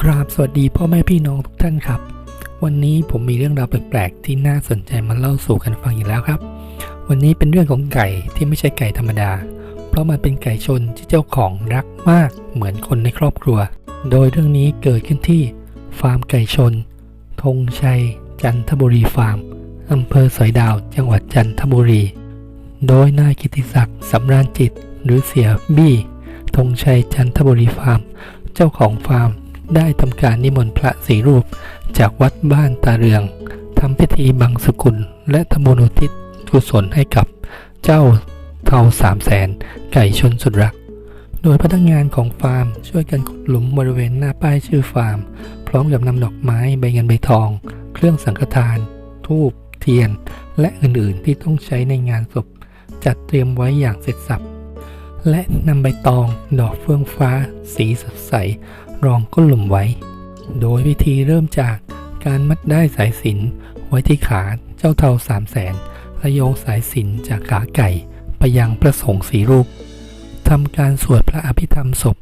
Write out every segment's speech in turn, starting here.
กราบสวัสดีพ่อแม่พี่น้องทุกท่านครับ วันนี้ผมมีเรื่องราวแปลกๆที่น่าสนใจมาเล่าสู่กันฟังอีกแล้วครับ วันนี้เป็นเรื่องของไก่ที่ไม่ใช่ไก่ธรรมดา เพราะมันเป็นไก่ชนที่เจ้าของรักมากเหมือนคนในครอบครัว โดยเรื่องนี้เกิดขึ้นที่ฟาร์มไก่ชนธงชัย จันทบุรีฟาร์มอำเภอสอยดาว จังหวัดจันทบุรี โดยนายกิติศักดิ์สำราญจิต หรือเสียบี้ธงชัยจันทบุรีฟาร์ม เจ้าของฟาร์ม ได้ทำการนิมนต์พระสีรูป จากวัดบ้านตาเรืองทำพิธีบังสกุล และทำบุญอุทิศกุศลให้กับเจ้าเทาสามแสนไก่ชนสุดรัก โดยพนักงานของฟาร์มช่วยกันขุดหลุมบริเวณหน้าป้ายชื่อฟาร์ม พร้อมกับนำดอกไม้ใบเงินใบทอง เครื่องสังฆทาน ทูบเทียน และอื่นๆที่ต้องใช้ในงานศพ จัดเตรียมไว้อย่างเสร็จสับและนำใบตอง ดอกเฟื่องฟ้า สีสดใส รองก้นหลุมไว้ โดยวิธีเริ่มจากการมัดได้สายสินไว้ที่ขาเจ้าเทาสามแสนและโยงสายสินจากขาไก่ไปยังพระสงฆ์สีรูปทำการสวดพระอภิธรรมศพ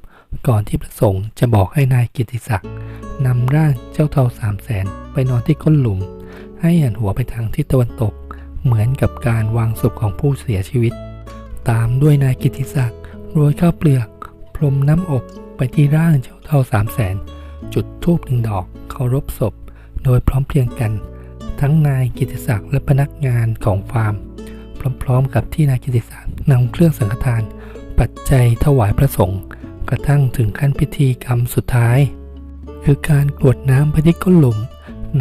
ก่อนที่พระสงฆ์จะบอกให้นายกิติศักดิ์นำร่างเจ้าเทาสามแสนไปนอนที่ก้นหลุม ให้หันหัวไปทางทิศตะวันตก เหมือนกับการวางศพของผู้เสียชีวิต ตามด้วยนายกิติศักดิ์โรยข้าวเปลือก พรมน้ำอบ ไปที่ร่างเจ้าเท่าสามแสนจุดทูบหนึ่งดอกเคารพศพ โดยพร้อมเพรียงกัน ทั้งนายกิติศักดิ์และพนักงานของฟาร์ม พร้อมๆกับที่นายกิติศักดิ์นำเครื่องสังฆทาน ปัจจัยถวายพระสงฆ์กระทั่งถึงขั้นพิธีกรรมสุดท้าย คือการกรวดน้ำไปที่ก้นหลุม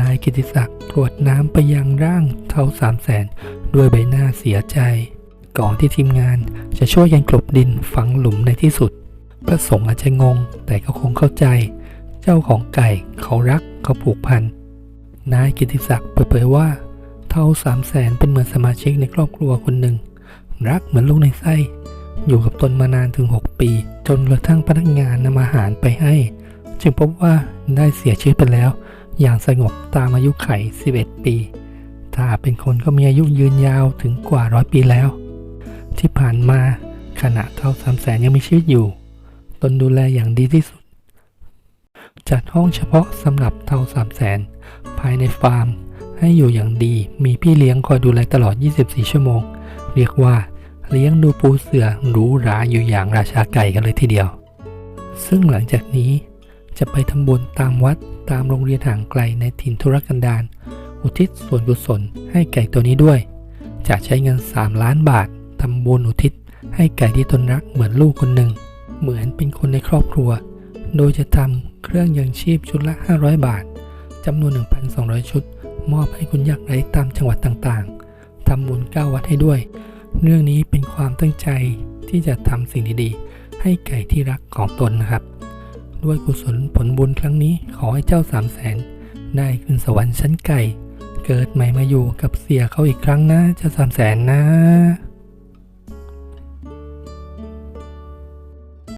นายกิติศักดิ์กรวดน้ำไปยังร่างเท่าสามแสนด้วยใบหน้าเสียใจ ก่อนที่ทีมงานจะช่วยกันกลบดินฝังหลุมในที่สุด พระสงฆ์อาจจะงง แต่ก็คงเข้าใจ เจ้าของไก่เขารักเขาผูกพัน นายกิติศักดิ์เปิดเผยว่า เท่าสามแสนเป็นเหมือนสมาชิกในครอบครัวคนหนึ่ง รักเหมือนลูกในไส้ อยู่กับตนมานานถึง 6 ปี จนกระทั่งพนักงานนำอาหารไปให้ จึงพบว่าได้เสียชีวิตไปแล้ว อย่างสงบตามอายุไข 11 ปี ถ้าเป็นคนก็มีอายุยืนยาวถึงกว่าร้อยปีแล้ว ที่ผ่านมาขณะเท่าสามแสนยังมีชีวิตอยู่ ตนดูแลอย่างดีที่สุด จัดห้องเฉพาะสำหรับเท่าสามแสนภายในฟาร์ม ให้อยู่อย่างดี มีพี่เลี้ยงคอยดูแลตลอด 24 ชั่วโมง เรียกว่าเลี้ยงดูปูเสือหรูหราอยู่อย่างราชาไก่กันเลยทีเดียว ซึ่งหลังจากนี้จะไปทำบุญตามวัดตามโรงเรียนห่างไกลในถิ่นทุรกันดารอุทิศส่วนกุศลให้ไก่ตัวนี้ด้วย จะใช้เงิน 3 ล้านบาททำบุญอุทิศให้ไก่ที่ตนรักเหมือนลูกคนหนึ่ง เหมือนเป็นคนในครอบครัว โดยจะทำเครื่องยังชีพชุดละ 500 บาทจำนวน 1,200 ชุด มอบให้คุณยากไร้ตามจังหวัดต่างๆทำบุญ9วัดให้ด้วย เรื่องนี้เป็นความตั้งใจที่จะทำสิ่งดีๆ ให้ไก่ที่รักของตนนะครับ ด้วยกุศลผลบุญครั้งนี้ขอให้เจ้าสามแสนได้ขึ้นสวรรค์ชั้นไก่ เกิดใหม่มาอยู่กับเสียเขาอีกครั้งนะเจ้าสามแสนนะ